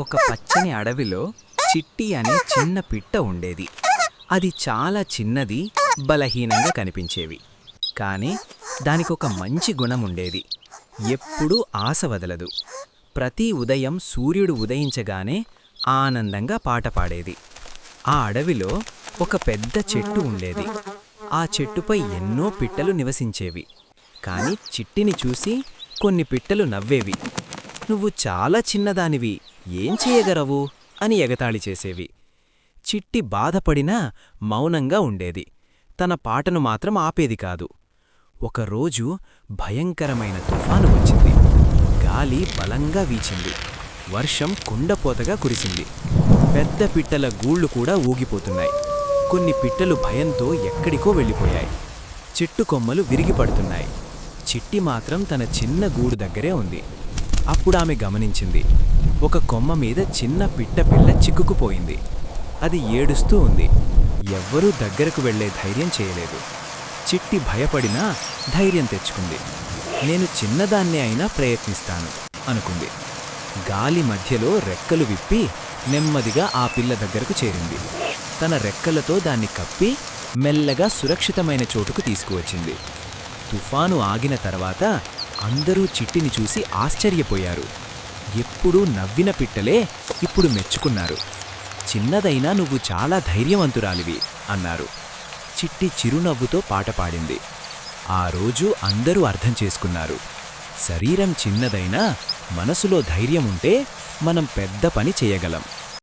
ఒక పచ్చని అడవిలో చిట్టి అనే చిన్న పిట్ట ఉండేది. అది చాలా చిన్నది బలహీనంగా కనిపించేవి. కానీ దానికొక మంచి గుణం ఉండేది. ఎప్పుడూ ఆశ వదలదు. ప్రతి ఉదయం సూర్యుడు ఉదయించగానే ఆనందంగా పాట పాడేది. ఆ అడవిలో ఒక పెద్ద చెట్టు ఉండేది. ఆ చెట్టుపై ఎన్నో పిట్టలు నివసించేవి. కానీ చిట్టిని చూసి కొన్ని పిట్టలు నవ్వేవి. నువ్వు చాలా చిన్నదానివి ఏం చేయగలవు? అని ఎగతాళి చేసేవి. చిట్టి బాధపడినా మౌనంగా ఉండేది. తన పాటను మాత్రం ఆపేది కాదు. ఒకరోజు భయంకరమైన తుఫాను వచ్చింది. గాలి బలంగా వీచింది. వర్షం కుండపోతగా కురిసింది. పెద్ద పిట్టల గూళ్ళు కూడా ఊగిపోతున్నాయి. కొన్ని పిట్టలు భయంతో ఎక్కడికో వెళ్ళిపోయాయి. చెట్టు కొమ్మలు విరిగిపడుతున్నాయి చిట్టి మాత్రం తన చిన్న గూడు దగ్గరే ఉంది. అప్పుడు ఆమె గమనించింది. ఒక కొమ్మ మీద చిన్న పిట్ట పిల్ల చిక్కుకుపోయింది. అది ఏడుస్తూ ఉంది. ఎవ్వరూ దగ్గరకు వెళ్ళే ధైర్యం చేయలేదు. చిట్టి భయపడినా ధైర్యం తెచ్చుకుంది. నేను చిన్నదాన్నే అయినా ప్రయత్నిస్తాను అనుకుంది. గాలి మధ్యలో రెక్కలు విప్పి నెమ్మదిగా ఆ పిల్ల దగ్గరకు చేరింది. తన రెక్కలతో దాన్ని కప్పి మెల్లగా సురక్షితమైన చోటుకు తీసుకువచ్చింది. తుఫాను ఆగిన తర్వాత అందరూ చిట్టిని చూసి ఆశ్చర్యపోయారు. ఎప్పుడూ నవ్విన పిట్టలే ఇప్పుడు మెచ్చుకున్నారు. చిన్నదైనా నువ్వు చాలా ధైర్యవంతురాలివి అన్నారు. చిట్టి చిరునవ్వుతో పాట పాడింది. ఆ రోజు అందరూ అర్థం చేసుకున్నారు. శరీరం చిన్నదైనా మనసులో ధైర్యం ఉంటే మనం పెద్ద పని చేయగలం.